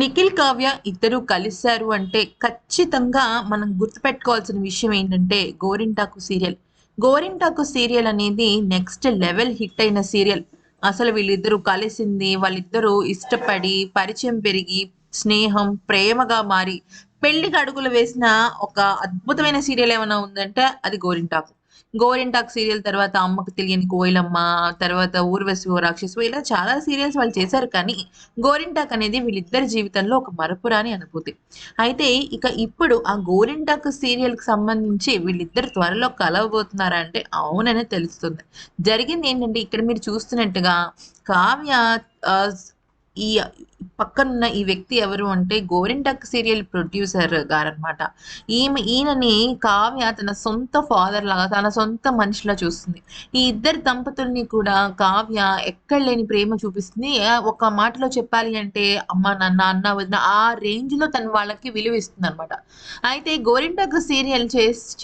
నిఖిల్ కావ్య ఇద్దరు కలిశారు అంటే ఖచ్చితంగా మనం గుర్తుపెట్టుకోవాల్సిన విషయం ఏంటంటే గోరింటాకు సీరియల్. గోరింటాకు సీరియల్ అనేది నెక్స్ట్ లెవెల్ హిట్ అయిన సీరియల్. అసలు వీళ్ళిద్దరూ కలిసింది వాళ్ళిద్దరూ ఇష్టపడి పరిచయం పెరిగి స్నేహం ప్రేమగా మారి పెళ్ళికి అడుగులు వేసిన ఒక అద్భుతమైన సీరియల్ ఏమైనా ఉందంటే అది గోరింటాకు. గోరింటాక్ సీరియల్ తర్వాత అమ్మకు తెలియని కోయిలమ్మ తర్వాత ఊర్వశి రాక్షసు ఇలా చాలా సీరియల్స్ వాళ్ళు చేశారు. కానీ గోరింటాక్ అనేది వీళ్ళిద్దరి జీవితంలో ఒక మరపురాని అనుభూతి. అయితే ఇక ఇప్పుడు ఆ గోరింటాక్ సీరియల్కి సంబంధించి వీళ్ళిద్దరు త్వరలో కలవబోతున్నారా అంటే అవుననే తెలుస్తుంది. జరిగింది ఏంటంటే ఇక్కడ మీరు చూస్తున్నట్టుగా కావ్య ఈ పక్కనున్న ఈ వ్యక్తి ఎవరు అంటే గోరింటక్ సీరియల్ ప్రొడ్యూసర్ గారనమాట ఈమె ఈయనని కావ్య తన సొంత ఫాదర్ లాగా తన సొంత మనిషిలా చూస్తుంది. ఈ ఇద్దరు దంపతుల్ని కూడా కావ్య ఎక్కడ లేని ప్రేమ చూపిస్తుంది. ఒక మాటలో చెప్పాలి అంటే అమ్మ నాన్న అన్న వదిన ఆ రేంజ్లో తన వాళ్ళకి విలువ ఇస్తుంది అనమాట అయితే గోరింటక్ సీరియల్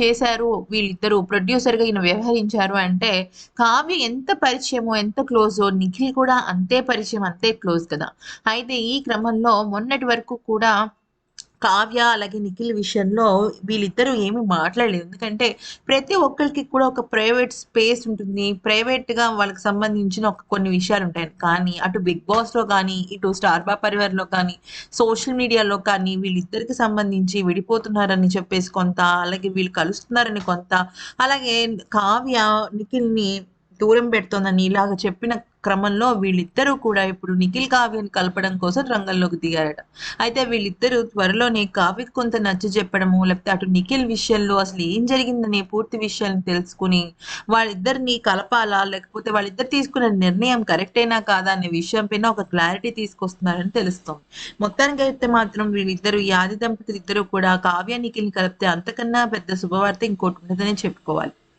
చేశారు వీళ్ళిద్దరు ప్రొడ్యూసర్గా ఈయన వ్యవహరించారు అంటే కావ్య ఎంత పరిచయమో ఎంత క్లోజో నిఖిల్ కూడా అంతే పరిచయం అంతే క్లోజ్ కదా అయితే ఈ క్రమంలో మొన్నటి వరకు కూడా కావ్య అలాగే నిఖిల్ విషయంలో వీళ్ళిద్దరూ ఏమీ మాట్లాడలేదు. ఎందుకంటే ప్రతి ఒక్కరికి కూడా ఒక ప్రైవేట్ స్పేస్ ఉంటుంది. ప్రైవేట్గా వాళ్ళకి సంబంధించిన ఒక కొన్ని విషయాలు ఉంటాయి. కానీ అటు బిగ్ బాస్లో కానీ ఇటు స్టార్ బా పరివార్లో కానీ సోషల్ మీడియాలో కానీ వీళ్ళిద్దరికి సంబంధించి విడిపోతున్నారని చెప్పేసి కొంత అలాగే వీళ్ళు కలుస్తున్నారని కొంత అలాగే కావ్య నిఖిల్ని దూరం పెడుతోందని ఇలాగ చెప్పిన క్రమంలో వీళ్ళిద్దరూ కూడా ఇప్పుడు నిఖిల్ కావ్యను కలపడం కోసం రంగంలోకి దిగారట. అయితే వీళ్ళిద్దరూ త్వరలోనే కావ్యకు కొంత నచ్చ చెప్పడము లేకపోతే అటు నిఖిల్ విషయంలో అసలు ఏం జరిగిందనే పూర్తి విషయాన్ని తెలుసుకుని వాళ్ళిద్దరిని కలపాలా లేకపోతే వాళ్ళిద్దరు తీసుకున్న నిర్ణయం కరెక్టేనా కాదా అనే విషయం పైన ఒక క్లారిటీ తీసుకొస్తున్నారని తెలుస్తుంది. మొత్తానికి అయితే మాత్రం వీళ్ళిద్దరు యాది దంపతులు ఇద్దరు కూడా కావ్య నిఖిల్ని కలిపితే అంతకన్నా పెద్ద శుభవార్త ఇంకోటి ఉండదని చెప్పుకోవాలి.